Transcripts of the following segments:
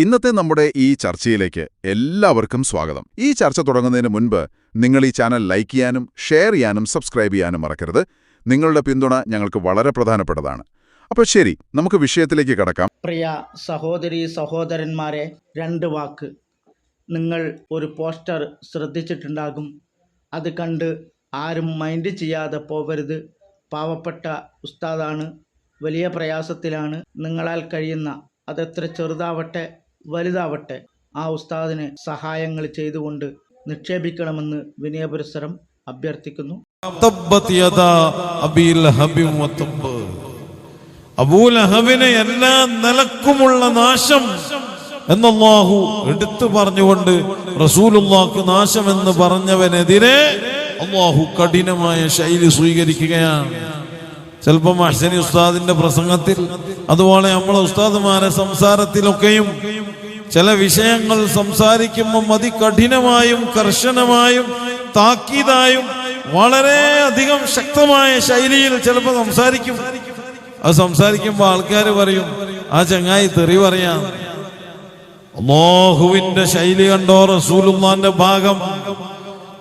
ഇന്നത്തെ നമ്മുടെ ഈ ചർച്ചയിലേക്ക് എല്ലാവർക്കും സ്വാഗതം. ഈ ചർച്ച തുടങ്ങുന്നതിന് മുൻപ് നിങ്ങൾ ഈ ചാനൽ ലൈക്ക് ചെയ്യാനും ഷെയർ ചെയ്യാനും സബ്സ്ക്രൈബ് ചെയ്യാനും മറക്കരുത്. നിങ്ങളുടെ പിന്തുണ ഞങ്ങൾക്ക് വളരെ പ്രധാനപ്പെട്ടതാണ്. അപ്പോൾ ശരി നമുക്ക് വിഷയത്തിലേക്ക് കടക്കാം. പ്രിയ സഹോദരി സഹോദരന്മാരെ രണ്ട് വാക്ക്. നിങ്ങൾ ഒരു പോസ്റ്റർ ശ്രദ്ധിച്ചിട്ടുണ്ടാകും. അത് കണ്ട് ആരും മൈൻഡ് ചെയ്യാതെ പോവരുത്. പാവപ്പെട്ട ഉസ്താദാണ്. വലിയ പ്രയാസത്തിലാണ്. നിങ്ങളാൽ കഴിയുന്ന അതെത്ര ചെറുതാവട്ടെ വലുതാവട്ടെ. ആ ഉസ്താദിനെ സഹായങ്ങൾ ചെയ്തുകൊണ്ട് നിക്ഷേപിക്കണമെന്ന് വിനയപുരസരം അഭ്യർത്ഥിക്കുന്നു. അബൂലഹബിനെ എല്ലാ നിലക്കുമുള്ള നാശം എന്നല്ലാഹു എടുത്തു പറഞ്ഞുകൊണ്ട് റസൂലുള്ളാഹ്ക്ക് നാശം എന്ന് പറഞ്ഞവനെതിരെ അള്ളാഹു കഠിനമായ ശൈലി സ്വീകരിക്കുകയാണ്. ചിലപ്പോൾ മഹ്സനി ഉസ്താദിന്റെ പ്രസംഗത്തിൽ അതുപോലെ നമ്മളെ ഉസ്താദുമാരെ സംസാരത്തിലൊക്കെയും ചില വിഷയങ്ങൾ സംസാരിക്കുമ്പോൾ അതികഠിനമായും കർശനമായും താക്കീതായും വളരെ അധികം ശക്തമായ ശൈലിയിൽ ചിലപ്പോൾ സംസാരിക്കും. അത് സംസാരിക്കുമ്പോൾ ആൾക്കാർ പറയും ആ ചങ്ങായി തെറി പറയാം. അള്ളാഹുവിന്റെ ശൈലി കണ്ടോ റസൂലുള്ളാന്റെ ഭാഗം?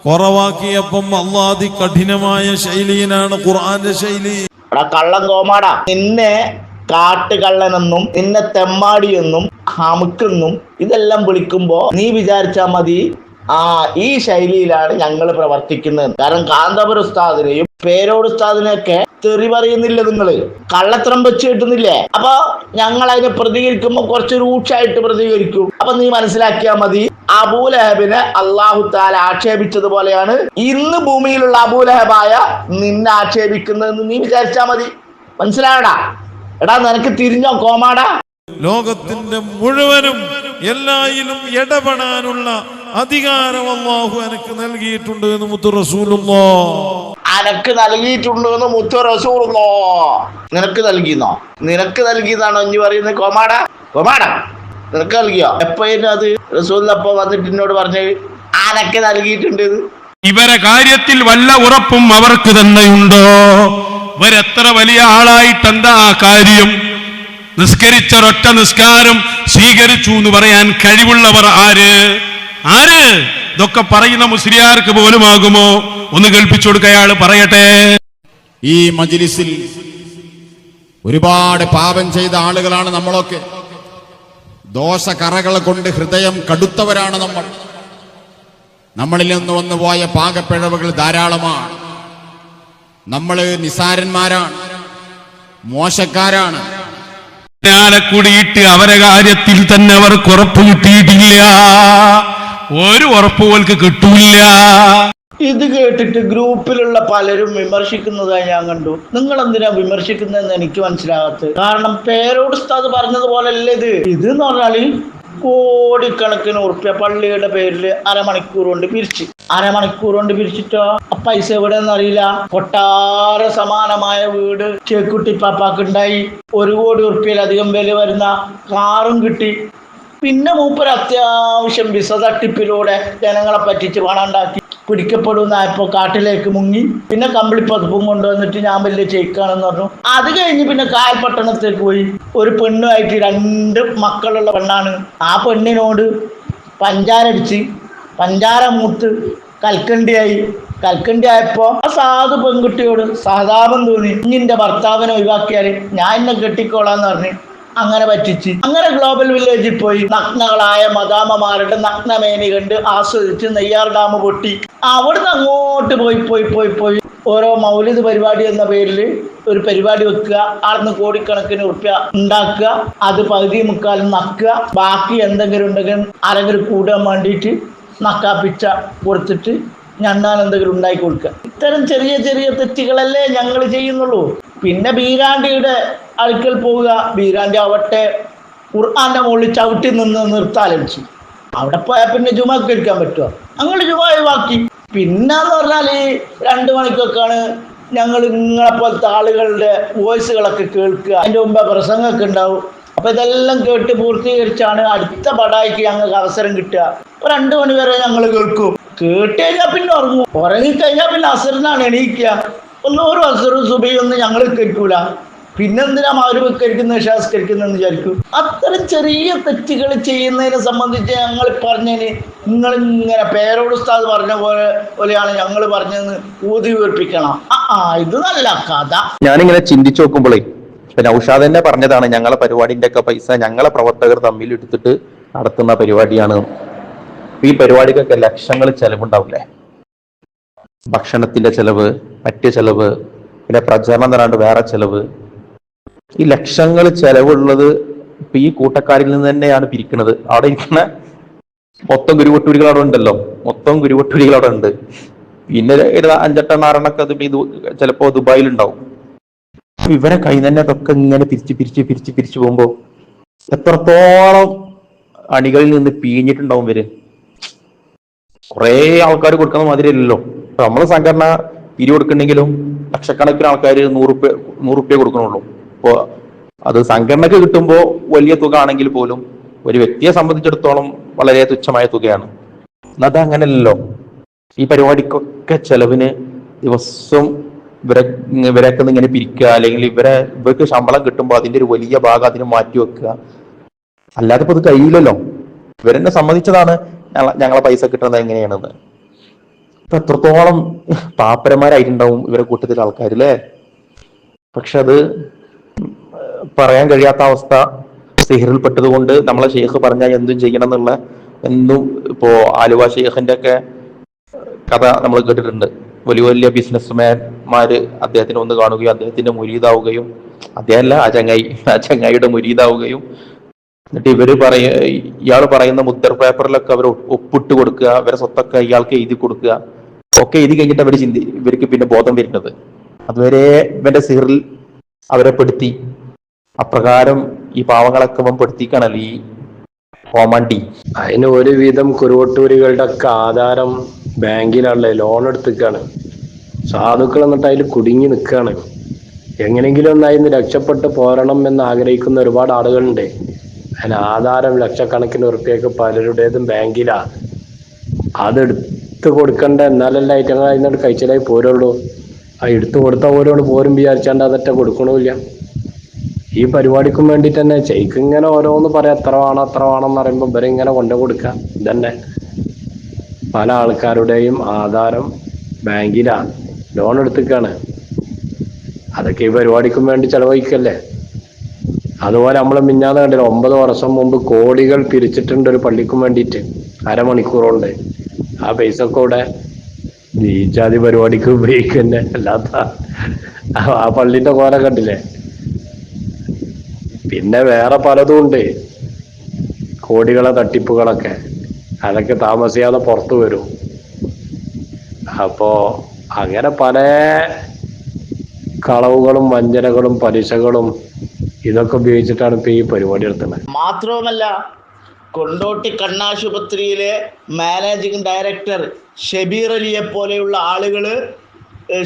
കുറവാക്കിയപ്പം അള്ളാതി കഠിനമായ ശൈലിയിലാണ് ഖുർആന്റെ ശൈലി. കള്ളം കോമാടാ നിന്നെ കാട്ടുകള്ളനെന്നും നിന്നെ തെമ്മാടിയെന്നും ഹമുക്കെന്നും ഇതെല്ലാം വിളിക്കുമ്പോ നീ വിചാരിച്ചാ മതി. ആ ഈ ശൈലിയിലാണ് ഞങ്ങൾ പ്രവർത്തിക്കുന്നത്. കാരണം കാന്തപുര ഉസ്താദിനെയും പേരോട് ഉസ്താദിനെയൊക്കെ തെറി പറയുന്നില്ല നിങ്ങൾ? കള്ളത്തരം വെച്ച് കിട്ടുന്നില്ലേ? അപ്പൊ ഞങ്ങൾ അതിനെ പ്രതികരിക്കുമ്പോൾ കുറച്ച് രൂക്ഷമായിട്ട് പ്രതികരിക്കും. അപ്പൊ നീ മനസ്സിലാക്കിയാ മതി അബൂലഹബിനെ അള്ളാഹു താല ആക്ഷേപിച്ചതുപോലെയാണ് ഇന്ന് ഭൂമിയിലുള്ള അബൂലഹബായ നിന്നെ ആക്ഷേപിക്കുന്നതെന്ന് നീ വിചാരിച്ചാ മതി. മനസ്സിലാവടാ എടാ നിനക്ക് തിരിഞ്ഞോ കോമാടാ? ലോകത്തിന്റെ മുഴുവനും എല്ലായിലും ഇടപെടാനുള്ള അധികാരം അള്ളാഹു എനിക്ക് നൽകിയിട്ടുണ്ട് എന്ന് മുത്തു റസൂലുന്നോ അനക്ക് നൽകിയിട്ടുണ്ട് എന്ന് മുത്തു റസൂലുന്നോ നിനക്ക് നൽകിയെന്നോ? നിനക്ക് നൽകിയതാണോ ഇനി പറയുന്നത്? കോമാട കോമാട. നിനക്ക് നൽകിയോ? എപ്പോഴും അത് റസൂലിനപ്പോ വന്നിട്ട് എന്നോട് പറഞ്ഞത് അനക്ക് നൽകിയിട്ടുണ്ട്? ഇവരെ കാര്യത്തിൽ വല്ല ഉറപ്പും അവർക്ക് തന്നെയുണ്ടോ? ഇവരെത്ര വലിയ ആളായിട്ടെന്താ ആ കാര്യം? നിസ്കരിച്ച ഒരൊറ്റ നിസ്കാരം സ്വീകരിച്ചു എന്ന് പറയാൻ കഴിവുള്ളവർ ആര്? ആര്? ഇതൊക്കെ പറയുന്ന മുസ്ലിയാർക്ക് പോലും പോലുമാകുമോ ഒന്ന് കേൾപ്പിച്ചു കൊടുക്ക പറയട്ടെ. ഈ മജിലിസിൽ ഒരുപാട് പാപം ചെയ്ത ആളുകളാണ് നമ്മളൊക്കെ. ദോഷകറകൾ കൊണ്ട് ഹൃദയം കടുത്തവരാണ് നമ്മൾ. നമ്മളിൽ നിന്ന് വന്നു പോയ പാകപ്പിഴവുകൾ ധാരാളമാണ്. നമ്മൾ നിസാരന്മാരാണ് മോശക്കാരാണ്. കൂടിയിട്ട് അവരെ കാര്യത്തിൽ തന്നെ അവർ ഉറപ്പ് കിട്ടിയിട്ടില്ല. ഒരു ഉറപ്പ് പോൽക്ക് കിട്ടൂല ഇത് കേട്ടിട്ട് ഗ്രൂപ്പിലുള്ള പലരും വിമർശിക്കുന്നതായി ഞാൻ കണ്ടു. നിങ്ങൾ എന്തിനാ വിമർശിക്കുന്നതെന്ന് എനിക്ക് മനസ്സിലാകത്ത് കാരണം പേരോട് ഉസ്താദ് പറഞ്ഞതുപോലല്ലേ ഇത്? ഇത് എന്ന് പറഞ്ഞാൽ കോടിക്കണക്കിന് ഉറുപ്പ്യ പള്ളിയുടെ പേരിൽ അരമണിക്കൂർ കൊണ്ട് പിരിച്ച്. അരമണിക്കൂർ കൊണ്ട് പിരിച്ചിട്ടോ? പൈസ എവിടെയെന്ന് അറിയില്ല. കൊട്ടാര സമാനമായ വീട് ചേക്കുട്ടി പാപ്പാക്ക് ഉണ്ടായി ഒരു കോടി ഉറുപ്പ്യയിലധികം വില വരുന്ന കാറും കിട്ടി. പിന്നെ മൂപ്പര് അത്യാവശ്യം വിസ തട്ടിപ്പിലൂടെ ജനങ്ങളെ പറ്റിച്ച് പണം ഉണ്ടാക്കി. പിടിക്കപ്പെടുന്നായപ്പോ കാട്ടിലേക്ക് മുങ്ങി. പിന്നെ കമ്പിളി പതിപ്പും കൊണ്ടുവന്നിട്ട് ഞാൻ വലിയ ചെയ്ക്കാണെന്ന് പറഞ്ഞു. അത് കഴിഞ്ഞ് പിന്നെ കാൽപട്ടണത്തേക്ക് പോയി. ഒരു പെണ്ണുമായിട്ട് രണ്ട് മക്കളുള്ള പെണ്ണാണ്. ആ പെണ്ണിനോട് പഞ്ചാരടിച്ച് പഞ്ചാര മൂത്ത് കൽക്കണ്ടിയായി. കൽക്കണ്ടി ആയപ്പോ ആ സാധു പെൺകുട്ടിയോട് സഹതാപം തോന്നി. ഇഞ്ഞിന്റെ ഭർത്താവിനെ ഒഴിവാക്കിയാൽ ഞാൻ എന്നെ കെട്ടിക്കോളാന്ന് പറഞ്ഞ് അങ്ങനെ പറ്റിച്ച്. അങ്ങനെ ഗ്ലോബൽ വില്ലേജിൽ പോയി. നഗ്നകളായ മദാമമാരുടെ നഗ്നമേനി കണ്ട് ആസ്വദിച്ച് നെയ്യാർ ഡാം പൊട്ടി. അവിടുന്ന് അങ്ങോട്ട് പോയി പോയി പോയി പോയി. ഓരോ മൗലിക പരിപാടി എന്ന പേരിൽ ഒരു പരിപാടി വെക്കുക അവിടുന്ന് കോടിക്കണക്കിന് ഉറുപ്പ്യ ഉണ്ടാക്കുക അത് പകുതി മുക്കാലും നക്കുക ബാക്കി എന്തെങ്കിലും ഉണ്ടെങ്കിൽ ആരെങ്കിലും കൂടാൻ വേണ്ടിയിട്ട് നക്കാപ്പിച്ച കൊടുത്തിട്ട് ഞണ്ണാൻ എന്തെങ്കിലും ഉണ്ടാക്കി കൊടുക്കുക. ഇത്തരം ചെറിയ ചെറിയ തെറ്റുകളല്ലേ ഞങ്ങൾ ചെയ്യുന്നുള്ളൂ. പിന്നെ ബീരാണ്ടിയുടെ അടുക്കൽ പോവുക. ബീരാണ്ടി ആവട്ടെ ഖുർആാന്റെ മുകളിൽ ചവിട്ടി നിന്ന് നിർത്താലടിച്ചു അവിടെ പോയാൽ പിന്നെ ജുമാക്ക് എടുക്കാൻ പറ്റുമോ ഞങ്ങൾ ജുമ ഒഴിവാക്കി. പിന്നെ എന്ന് പറഞ്ഞാൽ രണ്ട് മണിക്കൊക്കെയാണ് ഞങ്ങൾ നിങ്ങളെ പോലത്തെ ആളുകളുടെ വോയിസുകളൊക്കെ കേൾക്കുക. അതിന്റെ മുമ്പേ പ്രസംഗമൊക്കെ ഉണ്ടാവും. അപ്പൊ ഇതെല്ലാം കേട്ട് പൂർത്തീകരിച്ചാണ് അടുത്ത പടായിക്ക് ഞങ്ങൾക്ക് അവസരം കിട്ടുക. ഒരു രണ്ട് മണി വരെ ഞങ്ങൾ കേൾക്കും. കേട്ട് കഴിഞ്ഞാൽ പിന്നെ ഉറങ്ങും. ഉറങ്ങിക്കഴിഞ്ഞാൽ പിന്നെ അസറിനാണ് എണീക്കുക. ഒന്നും ഒരു അസറും സുബിയൊന്നും ഞങ്ങൾ കേൾക്കൂല പിന്നെന്തിനാ അവർ വിക്കരിക്കുന്ന നിഷാസ്കരിക്കുന്നതെന്ന് വിചാരിക്കും. അത്തരം ചെറിയ തെറ്റുകൾ ചെയ്യുന്നതിനെ സംബന്ധിച്ച് ഞങ്ങൾ പറഞ്ഞതിന് നിങ്ങൾ ഇങ്ങനെ പേരോട് ഉസ്താദ് പറഞ്ഞ പോലെ പോലെയാണ് ഞങ്ങൾ പറഞ്ഞതെന്ന് ഊതി വീർപ്പിക്കണം ആ ഇത് നല്ല കഥ. ഞാനിങ്ങനെ ചിന്തിച്ചു നോക്കുമ്പോഴേ നൗഷാദ് തന്നെ പറഞ്ഞതാണ് ഞങ്ങളെ പരിപാടിന്റെ ഒക്കെ പൈസ ഞങ്ങളെ പ്രവർത്തകർ തമ്മിൽ എടുത്തിട്ട് നടത്തുന്ന പരിപാടിയാണ്. ഈ പരിപാടിക്കൊക്കെ ലക്ഷങ്ങൾ ചെലവുണ്ടാവില്ലേ? ഭക്ഷണത്തിന്റെ ചെലവ് മറ്റ് ചെലവ് പിന്നെ പ്രചരണം തരാണ്ട് വേറെ ചെലവ്. ഈ ലക്ഷങ്ങൾ ചെലവുള്ളത് ഇപ്പൊ ഈ കൂട്ടക്കാരിൽ നിന്ന് തന്നെയാണ് പിരിക്കുന്നത് അവിടെ ഇരിക്കുന്ന മൊത്തം ഗുരുവട്ടൂരികൾ അവിടെ ഉണ്ടല്ലോ. മൊത്തം ഗുരുവട്ടൂരികൾ അവിടെ ഉണ്ട്. പിന്നെ ഒരു അഞ്ചെട്ടെണ്ണം ആറെണ്ണൊക്കെ അത് ഇത് ചിലപ്പോ ദുബായിലുണ്ടാവും. ഇവരെ കൈ തന്നെ അതൊക്കെ ഇങ്ങനെ പിരിച്ച് പിരിച്ച് പിരിച്ച് പിരിച്ചു പോകുമ്പോ എത്രത്തോളം അണികളിൽ നിന്ന് പീഞ്ഞിട്ടുണ്ടാവും ഇവർ. കുറേ ആൾക്കാർ കൊടുക്കുന്ന മാതിരിയല്ലല്ലോ. ഇപ്പൊ നമ്മൾ സംഘടന പിരി കൊടുക്കണമെങ്കിലും ലക്ഷക്കണക്കിന് ആൾക്കാർ നൂറുപ്യ നൂറുപ്യ കൊടുക്കണുള്ളൂ. അപ്പോ അത് സംഘടനക്ക് കിട്ടുമ്പോ വലിയ തുക ആണെങ്കിൽ പോലും ഒരു വ്യക്തിയെ സംബന്ധിച്ചിടത്തോളം വളരെ തുച്ഛമായ തുകയാണ്. അത് അങ്ങനെയല്ലോ ഈ പരിപാടിക്കൊക്കെ ചെലവിന് ദിവസം ഇവരെ ഇവരൊക്കെ ഇങ്ങനെ പിരിക്കുക അല്ലെങ്കിൽ ഇവരെ ഇവർക്ക് ശമ്പളം കിട്ടുമ്പോൾ അതിന്റെ ഒരു വലിയ ഭാഗം അതിന് മാറ്റി വെക്കുക. അല്ലാതെ ഇപ്പൊ ഇത് കഴിയില്ലല്ലോ. ഇവരെന്നെ സമ്മതിച്ചതാണ് ഞങ്ങളെ പൈസ കിട്ടുന്നത് എങ്ങനെയാണെന്ന്. ഇപ്പൊ എത്രത്തോളം പാപ്പരന്മാരായിട്ടുണ്ടാവും ഇവരെ കൂട്ടത്തിലെ ആൾക്കാർ അല്ലേ പക്ഷെ അത് പറയാൻ കഴിയാത്ത അവസ്ഥ സിഹറിൽപ്പെട്ടത് കൊണ്ട് നമ്മളെ ഷെയ്ഖ് പറഞ്ഞാൽ എന്തും ചെയ്യണം എന്നുള്ള എന്തും ഇപ്പോ ആലുവ ഷെയ്ഖിന്റെ ഒക്കെ കഥ നമ്മൾ കേട്ടിട്ടുണ്ട്. വലിയ വലിയ ബിസിനസ്മാൻമാര് അദ്ദേഹത്തിനെ ഒന്ന് കാണുകയും അദ്ദേഹത്തിന്റെ മുരീതാവുകയും അദ്ദേഹമല്ല ആ ചങ്ങായി ആ ചങ്ങായിയുടെ മുരീതാവുകയും. എന്നിട്ട് ഇവർ പറയ ഇയാൾ പറയുന്ന മുദ്ര പേപ്പറിലൊക്കെ അവർ ഒപ്പിട്ട് കൊടുക്കുക അവരെ സ്വത്തൊക്കെ ഇയാൾക്ക് എഴുതി കൊടുക്കുക. ഒക്കെ എഴുതി കഴിഞ്ഞിട്ട് അവർ ചിന്തി ഇവർക്ക് പിന്നെ ബോധം വരുന്നത്. അതുവരെ ഇവന്റെ സിഹറിൽ അവരെ പെടുത്തി. അപ്രകാരം ഈ പാവങ്ങളൊക്കെ അവൻ പെടുത്തിക്കാണല്ലോ ഈ കോമാണ്ടി അതിന് ഒരുവിധം കുരുവട്ടൂരികളുടെ ഒക്കെ ആധാരം ബാങ്കിലാണല്ലേ ലോൺ എടുത്തിക്കാണ്. സാധുക്കൾ എന്നിട്ട് അതിൽ കുടുങ്ങി നിൽക്കുകയാണ് എങ്ങനെങ്കിലും ഒന്നായിരുന്നു രക്ഷപ്പെട്ട് പോരണം എന്ന് ആഗ്രഹിക്കുന്ന ഒരുപാട് ആളുകളുണ്ട്. അതിന് ആധാരം ലക്ഷക്കണക്കിന് ഉറപ്പിയൊക്കെ പലരുടേതും ബാങ്കിലാണ് അതെടുത്ത് കൊടുക്കണ്ട എന്നാലല്ല ഐറ്റങ്ങൾ അതിനോട് കഴിച്ചിലായി പോരുള്ളൂ. ആ എടുത്തു കൊടുത്ത ഓരോട് പോരും വിചാരിച്ചാണ്ട് അതൊറ്റ കൊടുക്കണമില്ല ഈ പരിപാടിക്കും വേണ്ടി തന്നെ ചെയ്ക്ക് ഇങ്ങനെ ഓരോന്ന് പറയാം. എത്ര വേണം എത്ര വേണം എന്ന് പറയുമ്പോൾ ഇവരെ ഇങ്ങനെ കൊണ്ടു കൊടുക്കുക. ഇതന്നെ. പല ആൾക്കാരുടെയും ആധാരം ബാങ്കിലാണ് ലോൺ എടുത്തിക്കാണ്. അതൊക്കെ ഈ പരിപാടിക്കും വേണ്ടി ചെലവഴിക്കല്ലേ? അതുപോലെ നമ്മൾ മിഞ്ഞാന്ന് കണ്ടില്ല ഒമ്പത് വർഷം മുമ്പ് കോടികൾ പിരിച്ചിട്ടുണ്ട് ഒരു പള്ളിക്കും വേണ്ടിയിട്ട്. അരമണിക്കൂർ കൊണ്ട് ആ പൈസ ഇവിടെ ഈ ജാതി പരിപാടിക്ക് ഉപയോഗിക്കുന്നെ അല്ലാത്ത ആ- ആ പള്ളിന്റെ കോല കണ്ടില്ലേ? പിന്നെ വേറെ പലതും ഉണ്ട്. കോടികളെ തട്ടിപ്പുകളൊക്കെ. അതൊക്കെ താമസിയാതെ പുറത്തു വരും. അപ്പോ അങ്ങനെ പല കളവുകളും വഞ്ചനകളും പലിശകളും ഇതൊക്കെ ഉപയോഗിച്ചിട്ടാണ് ഇപ്പൊ ഈ പരിപാടി നടത്തുന്നത്. മാത്രവുമല്ല കൊണ്ടോട്ടി കണ്ണാശുപത്രിയിലെ മാനേജിംഗ് ഡയറക്ടർ ഷബീർ അലിയെ പോലെയുള്ള ആളുകൾ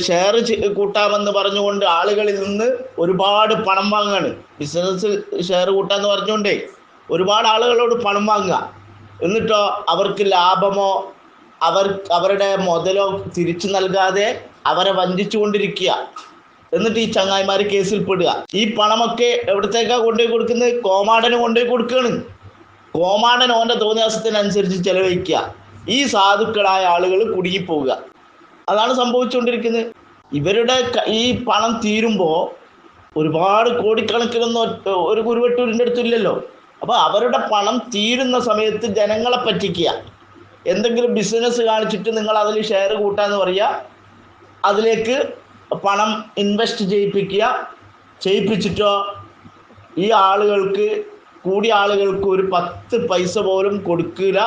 ഷെയർ കൂട്ടാമെന്ന് പറഞ്ഞുകൊണ്ട് ആളുകളിൽ നിന്ന് ഒരുപാട് പണം വാങ്ങാണ്. ബിസിനസ് ഷെയർ കൂട്ടാന്ന് പറഞ്ഞുകൊണ്ടേ ഒരുപാട് ആളുകളോട് പണം വാങ്ങുക. എന്നിട്ടോ അവർക്ക് ലാഭമോ അവർ അവരുടെ മുതലോ തിരിച്ചു നൽകാതെ അവരെ വഞ്ചിച്ചു കൊണ്ടിരിക്കുക എന്നിട്ട് ഈ ചങ്ങായിമാർ കേസിൽ പെടുക ഈ പണമൊക്കെ എവിടത്തേക്കാണ് കൊണ്ടുപോയി കൊടുക്കുന്നത്? കോമാടന് കൊണ്ടുപോയി കൊടുക്കുകയാണ്. കോമാടൻ ഓന്റെ തോന്നിയാസത്തിനനുസരിച്ച് ചെലവഴിക്കുക. ഈ സാധുക്കളായ ആളുകൾ കുടുങ്ങിപ്പോവുക. അതാണ് സംഭവിച്ചുകൊണ്ടിരിക്കുന്നത്. ഇവരുടെ ഈ പണം തീരുമ്പോൾ ഒരുപാട് കോടിക്കണക്കിനൊന്നും ഒരു കുരുവട്ടൂരിന്റെ അടുത്തില്ലല്ലോ. അപ്പോൾ അവരുടെ പണം തീരുന്ന സമയത്ത് ജനങ്ങളെ പറ്റിക്കുക. എന്തെങ്കിലും ബിസിനസ് കാണിച്ചിട്ട് നിങ്ങൾ അതിൽ ഷെയർ കൂട്ടാന്ന് പറയുക. അതിലേക്ക് പണം ഇൻവെസ്റ്റ് ചെയ്യിപ്പിക്കുക. ചെയ്യിപ്പിച്ചിട്ടോ ഈ ആളുകൾക്ക് കൂടിയ ആളുകൾക്ക് ഒരു പത്ത് പൈസ പോലും കൊടുക്കില്ല.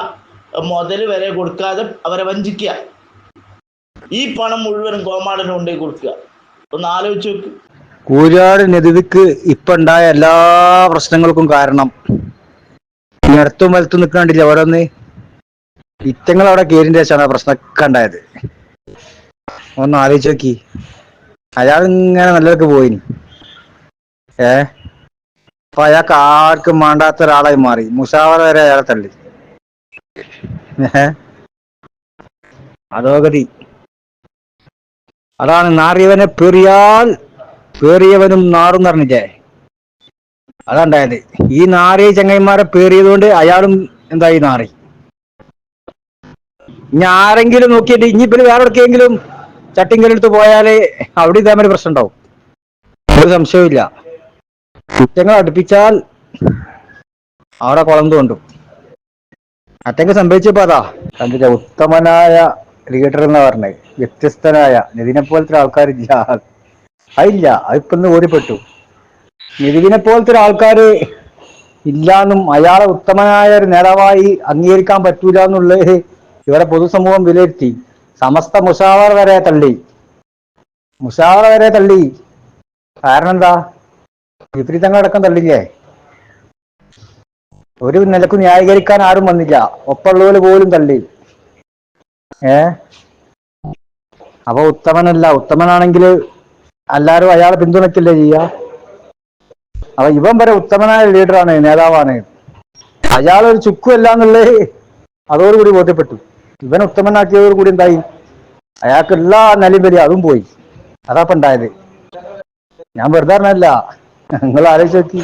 മുതൽ വരെ കൊടുക്കാതെ അവരെ വഞ്ചിക്കുക. ഈ പണം മുഴുവനും കോമാടിന് കൊണ്ടുപോയി കൊടുക്കുക. ഒന്ന് ആലോചിച്ച് നോക്ക്. കൂരാട് നദിക്ക് ഇപ്പൊ ഉണ്ടായ എല്ലാ പ്രശ്നങ്ങൾക്കും കാരണം. ഇടത്തും വലത്തും നിൽക്കണ്ടില്ല ഓരോന്ന്? ഇറ്റങ്ങൾ അവിടെ കയറിന്റെ ശേഷമാണ് ആ പ്രശ്നമൊക്കെ ഉണ്ടായത്. ഒന്ന് ആലോചിച്ച് നോക്കി. അയാൾ ഇങ്ങനെ നല്ലതൊക്കെ പോയിനി. ഏ? അപ്പൊ അയാൾക്ക് ആർക്കും വേണ്ടാത്ത ഒരാളായി മാറി. മുഷാവറ വരെ അയാളെ തള്ളി. അധോഗതി. അതാണ് നാറിയവനെ പെറിയാൽ പേറിയവനും നാറും പറഞ്ഞില്ലേ അതുണ്ടായത്. ഈ നാറിയ ചങ്ങന്മാരെ പേറിയതുകൊണ്ട് അയാളും എന്തായി നാറി. ഇനി ആരെങ്കിലും നോക്കിയിട്ട് ഇനി പിന്നെ വേറെ എവിടേക്കെങ്കിലും ചട്ടിങ്കലെടുത്ത് പോയാൽ അവിടെ ഇതേമാതിരി പ്രശ്നം ഉണ്ടാവും. ഒരു സംശയവുമില്ല. കുറ്റങ്ങൾ അടുപ്പിച്ചാൽ അവിടെ കുളം തോണ്ടും. അറ്റങ്ങ് സംഭവിച്ചപ്പോ അതാ കണ്ടില്ല ഉത്തമനായ ലീഡർ എന്നാ പറഞ്ഞത് വ്യത്യസ്തനായ നിതിനെ പോലത്തെ ആൾക്കാരില്ല അതില്ല അതിപ്പൊന്ന് ഓടിപ്പെട്ടു. നിതിനെ പോലത്തെ ഒരു ആൾക്കാര് ഇല്ലാന്നും അയാളെ ഉത്തമനായ ഒരു നേതാവായി അംഗീകരിക്കാൻ പറ്റൂല എന്നുള്ളത് ഇവിടെ പൊതുസമൂഹം വിലയിരുത്തി. സമസ്ത മുഷാവർ വരെ തള്ളി. മുഷാവർ വരെ തള്ളി. കാരണം എന്താ? വിപരീതങ്ങളടക്കം തള്ളില്ലേ? ഒരു നിലയ്ക്ക് ന്യായീകരിക്കാൻ ആരും വന്നില്ല. ഒപ്പമുള്ളവര് പോലും തള്ളി. ഏ? അപ്പൊ ഉത്തമനല്ല. ഉത്തമനാണെങ്കിൽ എല്ലാരും അയാളെ പിന്തുണയ്ക്കില്ല ചെയ്യ? അപ്പൊ ഇവൻ വരെ ഉത്തമനായ ലീഡറാണ് നേതാവാണ്. അയാൾ ഒരു ചുക്കുമല്ല എന്നുള്ളത് അതോടുകൂടി ബോധ്യപ്പെട്ടു. ഇവൻ ഉത്തമനാക്കിയതോടുകൂടി എന്തായി? അയാൾക്ക് എല്ലാ നിലയും വരി അതും പോയി. അതാ ഇപ്പൊ ഉണ്ടായത്. ഞാൻ വെറുതെ പറഞ്ഞല്ല നിങ്ങൾ ആലോചിച്ച് നോക്കി.